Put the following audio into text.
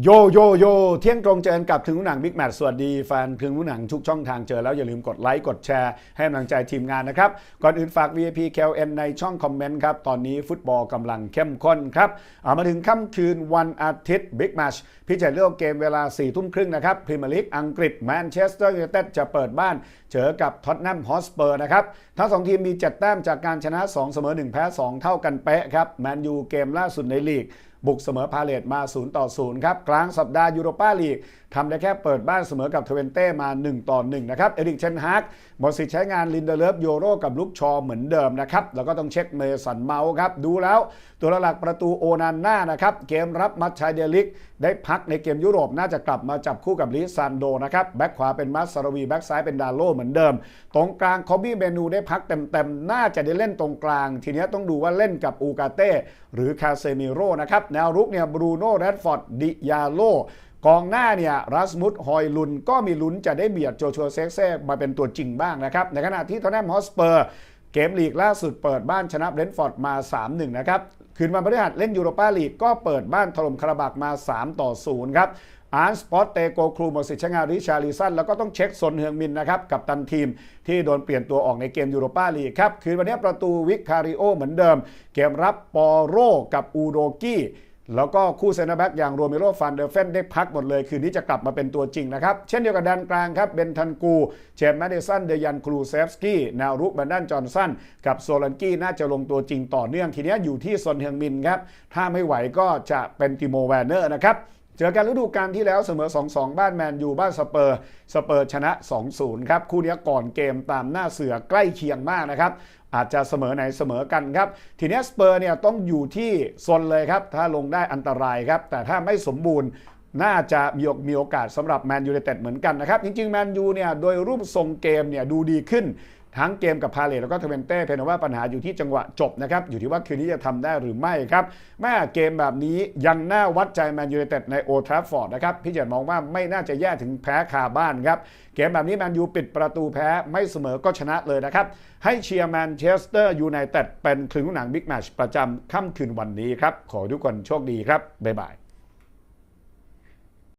โยโยโยเที่ยงตรงเจอกับถึงหนังบิ๊กแมทสวัสดีแฟนถึงหนังทุกช่องทางเจอแล้วอย่าลืมกดไลค์กดแชร์ให้กำลังใจทีมงานนะครับ ก่อนอื่นฝาก VIP KLN ในช่องคอมเมนต์ครับ ตอนนี้ฟุตบอลกำลังเข้มข้นครับเอามาถึงค่ำคืนวันอาทิตย์บิ๊กแมชพิจารณาเลือกเกมเวลา4ทุ่มครึ่งนะครับพรีเมียร์ลีกอังกฤษแมนเชสเตอร์ยูไนเต็ดจะเปิดบ้านเจอกับท็อตแนมฮอสเปอร์นะครับทั้งสองทีมมี7แต้มจากการชนะ2เสมอ1แพ้2เท่ากันเป๊ะครับแมนยูเกมล่าสุดในลีก บุกเสมอพาเลตมา 0 ต่อ 0 ครับ กลางสัปดาห์ยูโรปาลีก ทำได้แค่เปิดบ้านเสมอกับเทเวนเต้มา 1 ต่อ 1 นะครับ เอริกเชนฮากหมดสิทธิ์ใช้งานลินเดเลฟโยโรกับลูกชอเหมือนเดิมนะครับ แล้วก็ต้องเช็คเมสันเมาส์ครับ ดูแล้วตัวหลักประตูโอนันน่านะครับ เกมรับมัตชัยเดลิก ได้พักในเกมยุโรปน่าจะกลับมาจับคู่กับลิซันโดนะครับ แบ็คขวาเป็นมัสซารวี แบ็คซ้ายเป็นดาโลเหมือนเดิม ตรงกลางคอบบี้เมนูได้พักเต็มๆ น่าจะได้เล่นตรงกลาง ทีนี้ต้องดูว่าเล่นกับอูกาเต้หรือคาเซมิโร่นะครับ แนวรุกเนี่ยบรูโน่แรดฟอร์ด ดิยาโล กองหน้าเนี่ยรัสมุดฮอยลุนก็มีลุ้นจะได้เบียดโจชัวเซ็กเซ่มาเป็นตัวจริงบ้างนะครับ ในขณะที่ทอนแนมฮอสเปอร์ เกมลีกล่าสุดเปิดบ้านชนะเบรนท์ฟอร์ดมา 3-1 นะครับ คืนวันพฤหัสเล่นยูโรปาลีกก็เปิดบ้านถล่มคาราบักมา 3 ต่อ 0 ครับอาร์สปอตเตโกครูมดสิชงาริชาริสันแล้วก็ต้องเช็คซนเฮืองมินนะครับ กับตันทีมที่โดนเปลี่ยนตัวออกในเกมยูโรปาลีกครับ คืนวันนี้ประตูวิกคาริโอเหมือนเดิม เกมรับปอโรกับอูโดกี้ แล้วก็คู่เซนเตอร์แบ็กอย่างโรเมโรฟันเดอร์เฟนได้พักหมดเลย คืนนี้จะกลับมาเป็นตัวจริงนะครับ เช่นเดียวกับแดนกลางครับเบนทันกูเจมแมดดิสันเดยันครูเซฟสกี้แนวรุกแบนดันจอห์นสันกับโซลันกี้น่าจะลงตัวจริงต่อเนื่อง ทีนี้อยู่ที่ซอนเฮงมินครับ ถ้าไม่ไหวก็จะเป็นติโมแวนเนอร์นะครับเจอกันฤดูกาลที่แล้วเสมอ 2-2 บ้านแมนยูบ้านสเปอร์ สเปอร์ชนะ 2-0 ครับ คู่นี้ก่อนเกมตามหน้าเสือใกล้เคียงมากนะครับ อาจจะเสมอไหนเสมอกันครับ ทีนี้สเปอร์เนี่ยต้องอยู่ที่โซนเลยครับ ถ้าลงได้อันตรายครับ แต่ถ้าไม่สมบูรณ์น่าจะมีมีโอกาสสำหรับแมนยูไนเต็ดเหมือนกันนะครับ จริงๆแมนยูเนี่ยโดยรูปทรงเกมเนี่ยดูดีขึ้น ทั้งเกมกับพาเลตแล้วก็เทเวนเต้เพียงแต่ว่าปัญหาอยู่ที่จังหวะจบนะครับ อยู่ที่ว่าคืนนี้จะทำได้หรือไม่ครับแม่เกมแบบนี้ยังน่าวัดใจแมนยูไนเต็ดในโอทราฟฟอร์ดนะครับ พี่เจดมองว่าไม่น่าจะแย่ถึงแพ้คาบ้านครับ เกมแบบนี้แมนยูปิดประตูแพ้ไม่เสมอก็ชนะเลยนะครับ ให้เชียร์แมนเชสเตอร์ยูไนเต็ดเป็นครึ่งหนังบิ๊กแมชประจำค่ำคืนวันนี้ครับขอทุกคนโชคดีครับบ๊ายบาย